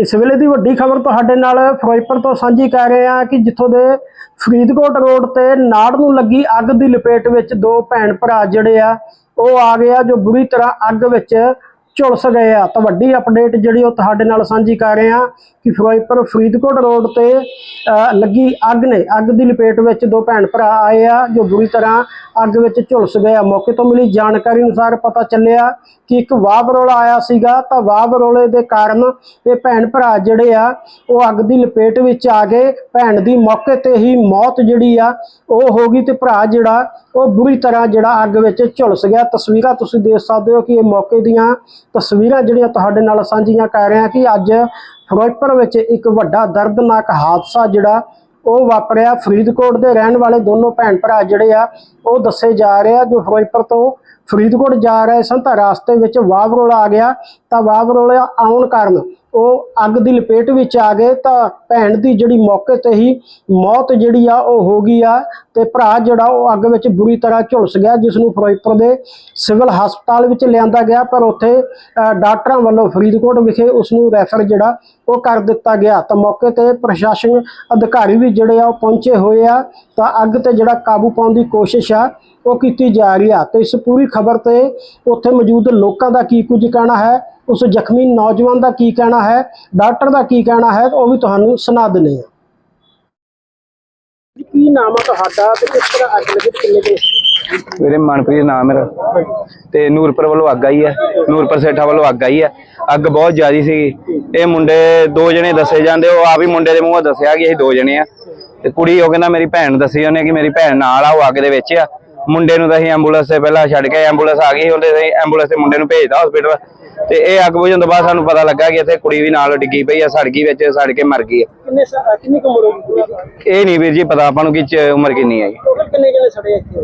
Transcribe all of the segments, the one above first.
ਇਸ ਵੇਲੇ ਦੀ ਵੱਡੀ ਖਬਰ ਤੁਹਾਡੇ ਨਾਲ ਫਿਰੋਜ਼ਪੁਰ ਤੋਂ ਸਾਂਝੀ ਕਰ ਰਹੇ ਹਾਂ ਕਿ ਜਿੱਥੋਂ ਦੇ ਫਰੀਦਕੋਟ ਰੋਡ ਤੇ ਨਾੜ ਨੂੰ ਲੱਗੀ ਅੱਗ ਦੀ ਲਪੇਟ ਵਿੱਚ ਦੋ ਭੈਣ ਭਰਾ ਜਿਹੜੇ ਆ, ਉਹ ਆ ਗਏ ਆ ਜੋ ਬੁਰੀ ਤਰ੍ਹਾਂ ਅੱਗ ਵਿੱਚ ਝੁਲਸ ਗਏ ਆ। ਤਾਂ ਵੱਡੀ ਅਪਡੇਟ ਜਿਹੜੀ ਉਹ ਤੁਹਾਡੇ ਨਾਲ ਸਾਂਝੀ ਕਰ ਰਹੇ ਹਾਂ ਕਿ ਫਿਰੋਜ਼ਪੁਰ ਫਰੀਦਕੋਟ ਰੋਡ ਤੇ ਲੱਗੀ ਅੱਗ ਨੇ। ਅੱਗ ਦੀ ਲਪੇਟ ਵਿੱਚ ਦੋ ਭੈਣ ਭਰਾ ਆਏ ਆ ਜੋ ਬੁਰੀ ਤਰ੍ਹਾਂ ਅੱਗ ਵਿੱਚ ਝੁਲਸ ਗਏ ਆ। ਮੌਕੇ ਤੋਂ ਮਿਲੀ ਜਾਣਕਾਰੀ ਅਨੁਸਾਰ ਪਤਾ ਚੱਲਿਆ ਕਿ ਇੱਕ ਵਾਹ ਬਰੋਲਾ ਆਇਆ ਸੀਗਾ। ਤਾਂ ਵਾਹ ਬਰੋਲੇ ਦੇ ਕਾਰਨ ਇਹ ਭੈਣ ਭਰਾ ਜਿਹੜੇ ਆ, ਉਹ ਅੱਗ ਦੀ ਲਪੇਟ ਵਿੱਚ ਆ ਗਏ। ਭੈਣ ਦੀ ਮੌਕੇ ਤੇ ਹੀ ਮੌਤ ਜਿਹੜੀ ਆ, ਉਹ ਹੋ ਗਈ ਤੇ ਭਰਾ ਜਿਹੜਾ, ਉਹ ਬੁਰੀ ਤਰ੍ਹਾਂ ਜਿਹੜਾ ਅੱਗ ਵਿੱਚ ਝੁਲਸ ਗਿਆ। ਤਸਵੀਰਾਂ ਤੁਸੀਂ ਦੇਖ ਸਕਦੇ ਹੋ ਕਿ ਇਹ ਮੌਕੇ ਦੀਆਂ ਤਸਵੀਰਾਂ ਜਿਹੜੀਆਂ ਤੁਹਾਡੇ ਨਾਲ ਸਾਂਝੀਆਂ ਕਰ ਰਹੇ ਹਾਂ ਕਿ ਅੱਜ ਫਿਰੋਜ਼ਪੁਰ ਵਿੱਚ ਇੱਕ ਵੱਡਾ ਦਰਦਨਾਕ ਹਾਦਸਾ ਜਿਹੜਾ ਉਹ ਵਾਪਰਿਆ। ਫਰੀਦਕੋਟ ਦੇ ਰਹਿਣ ਵਾਲੇ ਦੋਨੋਂ ਭੈਣ ਭਰਾ ਜਿਹੜੇ ਆ, ਉਹ ਦੱਸੇ ਜਾ ਰਹੇ ਆ ਜੋ ਫਿਰੋਜ਼ਪੁਰ ਤੋਂ ਫਰੀਦਕੋਟ ਜਾ ਰਹੇ ਸਨ ਤਾਂ ਰਾਸਤੇ ਵਿੱਚ ਵਾਵਰੋਲਾ ਆ ਗਿਆ। ਤਾਂ ਵਾਵਰੋਲਾ ਆਉਣ ਕਾਰਨ ਉਹ ਅੱਗ ਦੀ ਲਪੇਟ ਵਿੱਚ ਆ ਗਏ ਤਾਂ ਭੈਣ ਦੀ ਜਿਹੜੀ ਮੌਕੇ ਤੇ ਹੀ ਮੌਤ ਜਿਹੜੀ ਆ ਉਹ ਹੋ ਗਈ ਆ ਤੇ ਭਰਾ ਜਿਹੜਾ ਉਹ ਅੱਗ ਵਿੱਚ ਬੁਰੀ ਤਰ੍ਹਾਂ ਝੁਲਸ ਗਿਆ ਜਿਸ ਨੂੰ ਫਿਰੋਜ਼ਪੁਰ ਦੇ ਸਿਵਲ ਹਸਪਤਾਲ ਵਿੱਚ ਲਿਆਂਦਾ ਗਿਆ, ਪਰ ਉੱਥੇ ਡਾਕਟਰਾਂ ਵੱਲੋਂ ਫਰੀਦਕੋਟ ਵਿਖੇ ਉਸ ਨੂੰ ਰੈਫਰ ਜਿਹੜਾ ਉਹ ਕਰ ਦਿੱਤਾ ਗਿਆ। ਤਾਂ ਮੌਕੇ ਤੇ ਪ੍ਰਸ਼ਾਸਨ ਅਧਿਕਾਰੀ ਵੀ ਜਿਹੜੇ ਆ ਉਹ ਪਹੁੰਚੇ ਹੋਏ ਆ, ਤਾਂ ਅੱਗ ਤੇ ਜਿਹੜਾ ਕਾਬੂ ਪਾਉਣ ਦੀ ਕੋਸ਼ਿਸ਼ ਆ, ਉਹ ਕੀਤੀ ਜਾ ਰਹੀ ਆ। ਤੇ ਇਸ ਪੂਰੀ ਖਬਰ ਤੇ ਉੱਥੇ ਮੌਜੂਦ ਲੋਕਾਂ ਦਾ ਕੀ ਕੁਝ ਕਹਿਣਾ ਹੈ ਉਸ ਜ਼ਖਮੀ ਨੌਜਵਾਨ ਦਾ ਕੀ ਕਹਿਣਾ ਹੈ, ਡਾਕਟਰ ਦਾ ਕੀ ਕਹਿਣਾ ਹੈ, ਉਹ ਵੀ ਤੁਹਾਨੂੰ ਸੁਣਾ ਦਿੰਦੇ ਆ ਕੀ ਨਾਮ ਆ ਤੁਹਾਡਾ ਤੇ ਕਿਸ ਤਰ੍ਹਾਂ ਅੱਗ ਲੱਗੀ ਕਿੰਨੇ ਦੇ ਮੇਰੇ ਮਨਪ੍ਰੀਤ ਨਾਮ ਮੇਰਾ। ਤੇ ਨੂਰਪੁਰ ਵੱਲੋਂ ਅੱਗ ਆਈ ਹੈ, ਨੂਰਪੁਰ ਸੇਠਾ ਵੱਲੋਂ ਅੱਗ ਆਈ ਹੈ। ਅੱਗ ਬਹੁਤ ਜ਼ਿਆਦੀ ਸੀਗੀ। ਇਹ ਮੁੰਡੇ ਦੋ ਜਣੇ ਦੱਸੇ ਜਾਂਦੇ, ਉਹ ਆ ਵੀ ਮੁੰਡੇ ਦੇ ਮੂੰਹੋਂ ਦੱਸਿਆ ਕਿ ਅਸੀਂ ਦੋ ਜਣੇ ਆ। ਤੇ ਕੁੜੀ ਉਹ ਕਹਿੰਦਾ ਮੇਰੀ ਭੈਣ ਦੱਸੀ ਉਹਨੇ ਕਿ ਮੇਰੀ ਭੈਣ ਨਾਲ ਆ, ਉਹ ਅੱਗ ਦੇ ਵਿੱਚ ਆ। ਮੁੰਡੇ ਨੂੰ ਤਾਂ ਅਸੀਂ ਐਂਬੂਲੈਂਸ ਤੇ ਪਹਿਲਾਂ ਛੱਡ ਕੇ ਐਂਬੂਲੈਂਸ ਆ ਗਈ ਉਹਦੇ ਅਸੀਂ ਐਂਬੂਲੈਂਸ ਤੇ ਮੁੰਡੇ ਨੂੰ ਭੇਜਦਾ ਹਸਪੀਟਲ ਤੇ ਇਹ ਅੱਗ ਬੁਝਣ ਤੋਂ ਬਾਅਦ ਸਾਨੂੰ ਪਤਾ ਲੱਗਾ ਕਿ ਇੱਥੇ ਕੁੜੀ ਵੀ ਨਾਲ ਡਿੱਗੀ ਪਈ ਆ ਸੜ ਗਈ ਵਿੱਚ ਸੜ ਕੇ ਮਰ ਗਈ ਆ। ਕਿੰਨੇ ਸਾ- ਕਿੰਨੀ ਕੁ ਉਮਰ ਹੋ ਗਈ ਕੁੜੀ ਇਹ ਨਹੀਂ ਵੀਰ ਜੀ ਪਤਾ ਆਪਾਂ ਨੂੰ ਕਿ ਚ- ਉਮਰ ਕਿੰਨੀ ਹੈ ਜੀ। ਟੋਟਲ ਕਿੰਨੇ ਜਣੇ ਸੜੇ ਇੱਥੇ?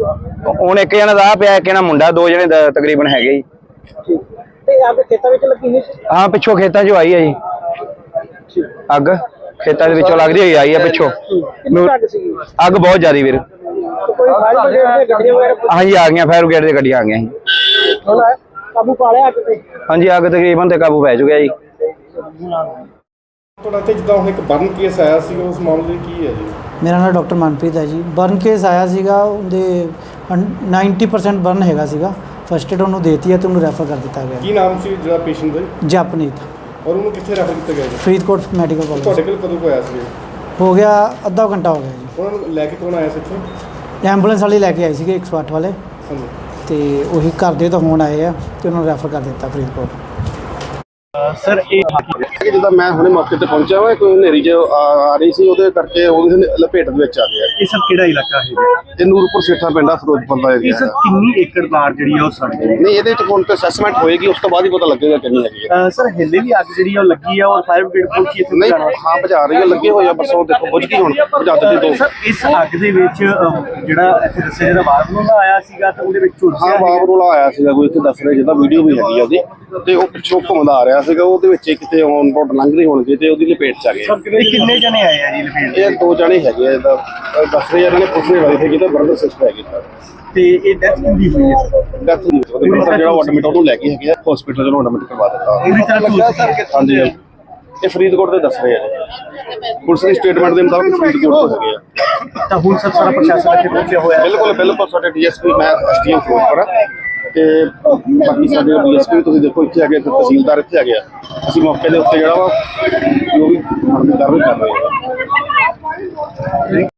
ਹੁਣ ਇੱਕ ਜਣਾ ਦਾ ਆਹ ਪਿਆ ਇੱਕ ਜਣਾ ਮੁੰਡਾ ਦੋ ਜਣੇ ਦ- ਤਕਰੀਬਨ ਹੈਗੇ ਜੀ। ਠੀਕ। ਤੇ ਅੱਗ ਖੇਤਾਂ ਵਿੱਚ ਲੱਗੀ ਹੋਈ ਸੀ? ਹਾਂ ਪਿੱਛੋਂ ਖੇਤਾਂ 'ਚੋਂ ਆਈ ਹੈ ਜੀ। ਅੱਗ ਖੇਤਾਂ ਦੇ ਵਿੱਚੋਂ ਲੱਗਦੀ ਹੋਈ ਆਈ ਹੈ ਪਿੱਛੋਂ। ਕਿੰਨੀ ਕੁ ਅੱਗ ਸੀਗੀ? ਅੱਗ ਬਹੁਤ ਜ਼ਿਆਦੀ ਵੀਰ। ਕੋਈ ਫਾਇਰ ਬ੍ਰਿਗੇਡ ਦੀਆਂ ਗੱਡੀਆਂ ਵਗੈਰਾ ਹਾਂਜੀ ਆ ਗਈਆਂ ਫਾਇਰ ਬ੍ਰਿਗੇਡ ਦੀਆਂ ਗੱਡੀਆਂ ਆ ਗਈਆਂ ਜੀ। ਹੁਣ ਕਾਬੂ ਪਾ ਲਿਆ ਅੱਗ ਤੇ? ਹਾਂਜੀ ਅੱਗ ਤਕਰੀਬਨ ਤੇ ਕਾਬੂ ਪੈ ਚੁੱਕਿਆ ਜੀ। ਤੁਹਾਡਾ ਤੇ ਜਿੱਦਾਂ ਹੁਣ ਇੱਕ ਬਰਨ ਕੇਸ ਆਇਆ ਸੀ ਉਸ ਮਾਮਲੇ ਕੀ ਹੈ ਜੀ? ਮੇਰਾ ਨਾਮ ਡਾਕਟਰ ਮਨਪ੍ਰੀਤ ਹੈ ਜੀ। ਬਰਨ ਕੇਸ ਆਇਆ ਸੀਗਾ ਉਹਦੇ ਅਨ- 90% ਬਰਨ ਹੈਗਾ ਸੀਗਾ। ਫਸਟ ਏਡ ਉਹਨੂੰ ਦੇਤੀ ਹੈ ਤੇ ਉਹਨੂੰ ਰੈਫਰ ਕਰ ਦਿੱਤਾ ਗਿਆ। ਕੀ ਨਾਮ ਸੀ ਜਿਹੜਾ ਪੇਸ਼ੈਂਟ ਦਾ ਜੀ? ਜਪਨੀਤ। ਔਰ ਉਹਨੂੰ ਕਿੱਥੇ ਰੈਫਰ ਕੀਤਾ ਗਿਆ ਜੀ? ਫਰੀਦਕੋਟ ਮੈਡੀਕਲ ਤੁਹਾਡੇ ਕਾਲਜ ਕੋਲ ਕਦੋਂ ਕੁ ਆਇਆ ਸੀ? ਇਹ? ਹੋ ਗਿਆ ਅੱਧਾ ਘੰਟਾ ਹੋ ਗਿਆ ਜੀ। ਉਹਨਾਂ ਨੂੰ ਲੈ ਕੇ ਕੌਣ ਆਇਆ ਸੀ ਇੱਥੇ? ਐਂਬੂਲੈਂਸ ਵਾਲੇ ਲੈ ਕੇ ਆਏ ਸੀਗੇ 108 ਵਾਲੇ। ਤੇ ਉਹੀ ਘਰ ਦੇ ਤਾਂ ਹੁਣ ਆਏ ਆ ਤੇ ਉਹਨਾਂ ਨੂੰ ਰੈਫਰ ਕਰ ਦਿੱਤਾ ਫਰੀਦਕੋਟ। ਕਿ ਜਿੱਦਾਂ ਮੈਂ ਹੁਣੇ ਮੌਕੇ ਤੇ ਪਹੁੰਚਿਆ ਵਾ ਕੋਈ ਹਨੇਰੀ ਚ ਆ ਆ ਰਹੀ ਸੀ ਉਹਦੇ ਕਰਕੇ ਉਹਦੇ ਲਪੇਟ ਦੇ ਵਿੱਚ ਆ ਗਿਆ। ਇਹ ਸਭ ਕਿਹੜਾ ਇਲਾਕਾ ਹੈ? ਤੇ ਨੂਰਪੁਰ ਸੇਠਾ ਪਿੰਡਾ ਫਿਰੋਜ਼ਪੁਰ ਦਾ ਇਹ ਏਰੀਆ ਸਰ ਕਿੰਨੀ ਏਕੜ ਬਾਰ ਜਿਹੜੀ ਆ ਉਹ ਸੜ ਗਈ? ਨਹੀਂ ਇਹਦੇ ਚ ਹੁਣ ਤੇ ਅਸੈਸਮੈਂਟ ਹੋਏਗੀ ਉਸ ਤੋਂ ਬਾਅਦ ਹੀ ਪਤਾ ਲੱਗੇਗਾ ਕਿੰਨੀ ਹੈਗੀ ਹੈ ਅਹ ਸਰ ਹਿੱਲੇ ਵੀ ਅੱਗ ਜਿਹੜੀ ਆ ਉਹ ਲੱਗੀ ਆ ਔਰ ਫਾਇਰ ਬ੍ਰਿਗੇਡ ਪਹੁੰਚੀ ਇੱਥੇ ਨਹੀਂ ਹਾਂ ਬੁਝਾ ਰਹੀ ਹੈ ਲੱਗੇ ਹੋਏ ਆ ਬਸ ਉਹ ਦੇਖੋ ਬੁਝ ਗਈ ਹੁਣ ਬੁਝਾ ਦਿੱਤੀ ਦੋ। ਸਰ ਇਸ ਅੱਗ ਦੇ ਵਿੱਚ ਅਹ, ਜਿਹੜਾ ਇੱਥੇ ਦੱਸਿਆ ਜਿਹੜਾ ਬਾਹਰ ਨੂੰ ਆਇਆ ਸੀਗਾ ਤੇ ਉਹਦੇ ਵਿੱਚ ਹਾਂ ਝੁਲਸਿਆ ਬਾਬ ਰੋਲਾ ਆਇਆ ਸੀਗਾ ਕੋਈ ਇੱਥੇ ਦੱਸ ਰਿਹਾ ਜਿਹਦਾ ਵੀਡੀਓ ਵੀ ਹੈਗੀ ਆ ਉਹਦੀ ਤੇ ਉਹ ਪਿੱਛੋਂ ਘੁੰਮਦਾ ਆ ਰਿਹਾ ਸੀਗਾ ਉਹਦੇ ਵਿੱਚ ਕਿਤੇ ਔਨ ਰੋਡ ਲੰਘ ਰਹੀ ਹੋਣਗੇ ਤੇ ਉਹਦੀ ਲਪੇਟ ਚ ਆ ਗਏ। ਇਹ ਕਿੰਨੇ ਜਣੇ ਆਏ ਆ ਜੀ ਲਪੇਟ ਇਹ ਦੋ ਜਣੇ ਹੈਗੇ ਆ ਇਹਦਾ ਇਹ ਦੱਸ ਰਹੇ ਇਹਨਾਂ ਨੇ ਪੁੱਛਣੇ ਵਾਲੀ ਸੀ ਜਿਹਦਾ ਬਰਦਰ ਸਿਸਟਰ ਹੈਗੇ ਤੇ ਇਹ ਡੈਥ ਕਿੰਨੀ ਹੋਈ ਹੈ? ਸਰ ਡੈਥ ਉਹਦੇ brother ਜਿਹੜਾ ਐਡਮਿਟ ਉਹਨੂੰ ਲੈ ਕੇ ਹੈਗੇ ਆ ਹਸਪੀਟਲ ਜਿਹਨੂੰ ਐਡਮਿਟ ਕਰਵਾ ਦਿੱਤਾ। ਪੂਰੀ ਤਰ੍ਹਾਂ ਝੁਲਸ ਗਈ ਹਾਂਜੀ ਇਹ ਫਰੀਦਕੋਟ ਦੇ ਦੱਸ ਰਹੇ ਆ ਜੀ। ਪੁਲਿਸ ਦੀ ਸਟੇਟਮੈਂਟ ਦੇ ਮੁਤਾਬਕ ਫਰੀਦਕੋਟ ਤੋਂ ਹੈਗੇ ਆ। ਤਾਂ ਹੁਣ ਸਰ ਸਾਰਾ ਪ੍ਰਸ਼ਾਸਨ ਇੱਥੇ ਪਹੁੰਚਿਆ ਹੋਇਆ ਹੈ। ਬਿਲਕੁਲ ਬਿਲਕੁਲ ਸਾਡੇ ਡੀਐਸਪੀ ਮੈਂ ਐਸਡੀਐਮ ਫਿਰੋਜ਼ਪੁਰ ਆ। ਤੇ ਬਾਕੀ ਸਾਡੇ ਡੀਐਸਪੀ ਤੁਸੀਂ ਦੇਖੋ ਇੱਥੇ ਆ ਗਏ ਤੇ ਤਹਿਸੀਲਦਾਰ ਇੱਥੇ ਆ ਗਿਆ। ਅਸੀਂ ਮੌਕੇ ਦੇ ਉੱਤੇ ਜਿਹੜਾ ਵਾ, ਜੋ ਵੀ ਕਾਰਵਾਈ ਕਰ ਰਹੇ ਹਾਂ